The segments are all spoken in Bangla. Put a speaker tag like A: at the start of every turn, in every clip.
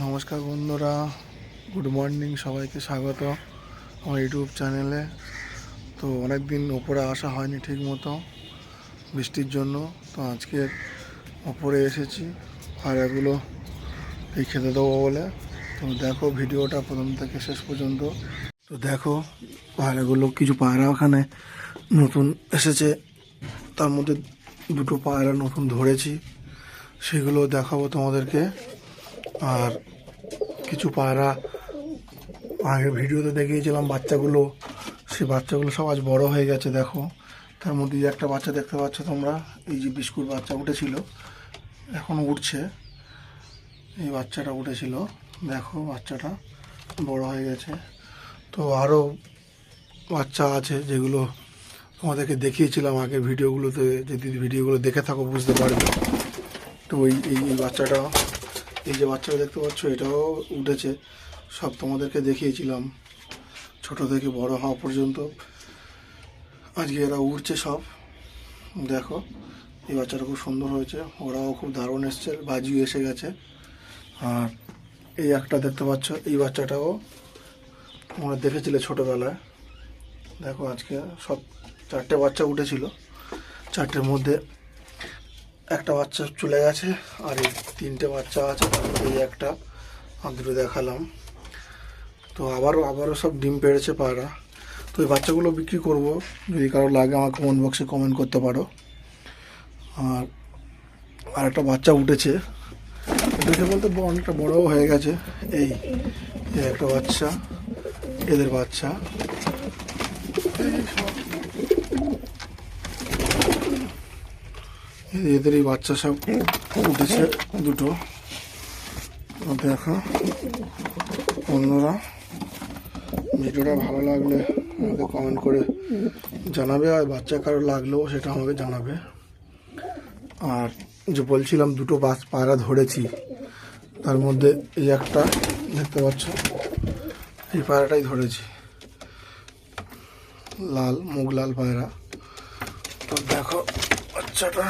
A: নমস্কার বন্ধুরা গুড মর্নিং সবাইকে স্বাগত আমার ইউটিউব চ্যানেলে। তো অনেক দিন ওপরে আসা হয়নি ঠিক মতো বৃষ্টির জন্য, তো আজকে ওপরে এসেছি। এগুলো এই খেতে দেবো বলে। তো দেখো ভিডিওটা প্রথম থেকে শেষ পর্যন্ত। তো দেখো পায়রাগুলো কিছু পায়রা ওখানে নতুন এসেছে। তার মধ্যে দুটো পায়রা নতুন ধরেছি। সেগুলো দেখাবো তোমাদেরকে। আর কিছু পায়রা আগে ভিডিওতে দেখিয়েছিলাম বাচ্চাগুলো। সেই বাচ্চাগুলো সব আজ বড় হয়ে গেছে, দেখো। তার মধ্যে একটা বাচ্চা দেখতে পাচ্ছ তোমরা, এই যে বিস্কুট বাচ্চা উঠেছিল, এখন উঠছে। এই বাচ্চাটা উঠেছিল, দেখো বাচ্চাটা বড় হয়ে গেছে। তো আরও বাচ্চা আছে যেগুলো তোমাদেরকে দেখিয়েছিলাম আগে ভিডিওগুলোতে যদি ভিডিওগুলো দেখে থাকো বুঝতে পারবে। তো ওই এই বাচ্চাটা এই যে বাচ্চাটা দেখতে পাচ্ছ, এটাও উঠেছে। সব তোমাদেরকে দেখিয়েছিলাম, ছোট থেকে বড় হওয়া পর্যন্ত। আজকে এরা উঠছে সব। দেখো, এই বাচ্চাটা খুব সুন্দর হয়েছে। ওরাও খুব দারুণ এসছে, বাজিও এসে গেছে। আর এই একটা দেখতে পাচ্ছ, এই বাচ্চাটাও তোমরা দেখেছিলে ছোটোবেলায়। দেখো, আজকে সব চারটে বাচ্চা উঠেছিল। চারটের মধ্যে একটা বাচ্চা চলে গেছে, আর এই তিনটে বাচ্চা আছে এই একটা আদ্র দেখালাম। তো আবারও আবারও সব ডিম পেড়েছে পায়রা তো এই বাচ্চাগুলো বিক্রি করব, যদি কারও লাগে আমার কমেন্ট বক্সে কমেন্ট করতে পারো। আর আর একটা বাচ্চা উঠেছে। উঠেছে বলতে অনেকটা বড়ও হয়ে গেছে। এই একটা বাচ্চা, এদের বাচ্চা এই সব এই এদের এই বাচ্চা সব উঠেছে দুটো। দেখো বন্ধুরা ভিডিওটা ভালো লাগলে আমাকে কমেন্ট করে জানাবে, আর বাচ্চা কারও লাগলেও সেটা আমাকে জানাবে। আর যে বলছিলাম, দুটো বাস পায়রা ধরেছি। তার মধ্যে এই একটা দেখতে পাচ্ছ, এই পায়রাটাই ধরেছি। লাল, মুগ লাল পায়রা। তো দেখো বাচ্চাটা।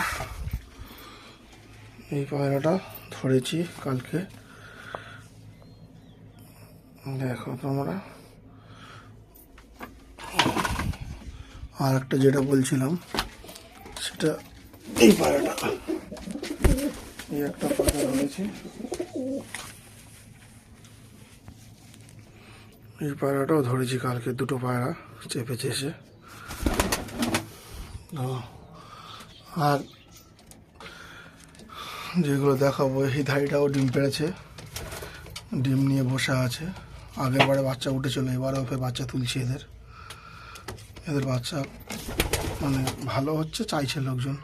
A: এই পায়রাটা ধরেছি কালকে। দেখো তোমরা। আর একটা যেটা বলছিলাম, সেটা এই পায়রাটা। এই একটা পায়রা ধরেছি। এই পায়রাটাও ধরেছি কালকে, দুটো পায়রা চেপেছে এসে। তো আর যেগুলো দেখাবো, এই ধাড়িটাও ডিম পেড়েছে। ডিম নিয়ে বসে আছে। আগের বারে বাচ্চা উঠেছিল, এবারেও ফের বাচ্চা তুলছে এদের। এদের বাচ্চা মানে ভালো হচ্ছে, চাইছে লোকজন।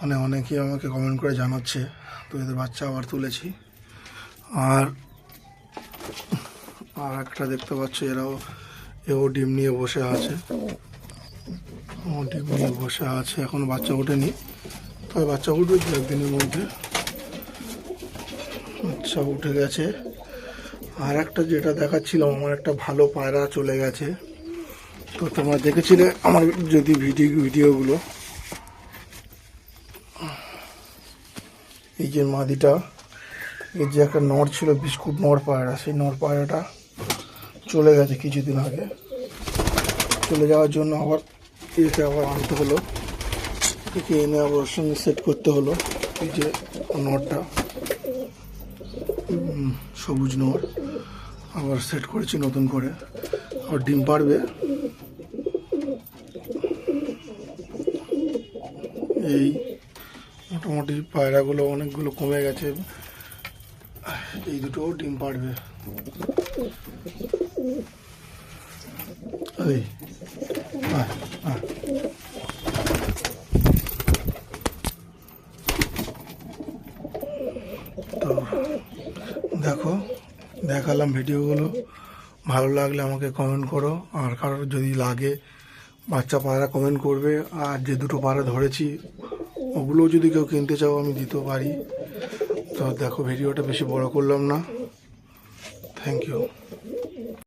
A: মানে অনেকেই আমাকে কমেন্ট করে জানাচ্ছে, তো এদের বাচ্চা আবার তুলেছি। আর আর একটা দেখতে পাচ্ছ, এরাও, এও ডিম নিয়ে বসে আছে। নিয়ে বসে আছে, এখন বাচ্চা ওঠেনি। তবে বাচ্চা উঠবে দু একদিনের মধ্যে। আচ্ছা উঠে গেছে। আর একটা যেটা দেখাচ্ছিলাম, আমার একটা ভালো পায়রা চলে গেছে। তো তোমরা দেখেছিলে আমার যদি ভিডিও, ভিডিওগুলো। এই যে মাদিটা এই যে একটা নড় ছিল, বিস্কুট নড় পায়রা, সেই নড় পায়রাটা চলে গেছে কিছুদিন আগে। চলে যাওয়ার জন্য আবার একে আবার আনতে হলো। একে এনে আবার সঙ্গে সেট করতে হলো। এই যে নড়টা সবুজ নড় আবার সেট করেছি নতুন করে। আর ডিম পারবে এই মোটামুটি পায়রাগুলো অনেকগুলো কমে গেছে। এই দুটোও ডিম পারবে এই আয়, আয়। তো দেখো দেখালাম ভিডিওগুলো। ভালো লাগলে আমাকে কমেন্ট করো। আর কারোর যদি লাগে, বাচ্চা পায়রা কমেন্ট করবে। আর যে দুটো পায়রা ধরেছি, ওগুলো যদি কেউ কিনতে চাও, আমি দিতে পারি। তো দেখো, ভিডিওটা বেশি বড় করলাম না। Thank you